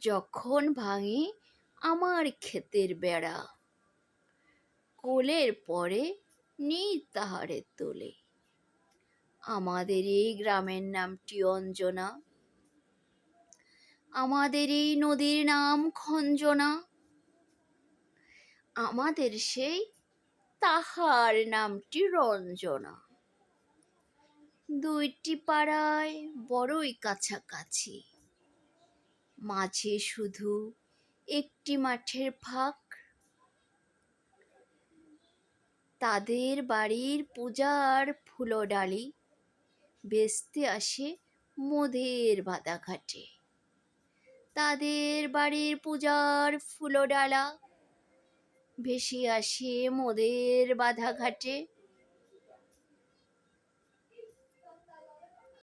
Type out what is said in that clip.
যখন ভাঙে আমার ক্ষেতের বেড়া। কোলের পরে নেই তাহারে তোলে। আমাদের এই গ্রামের নামটি অঞ্জনা। আমাদের এই নদীর নাম খঞ্জনা। আমাদের সেই তাহার নামটি রঞ্জনা। দুইটি পাড়ায় বড়ই কাছাকাছি। মাঝে শুধু একটি মাঠের ফাঁক। তাদের বাড়ির পূজার ফুলডালি বেচতে আসে মোদের বাদাঘাটে। তাদের বাড়ির পূজার ফুলডালা ভেসে আসে মোদের বাধাঘাটে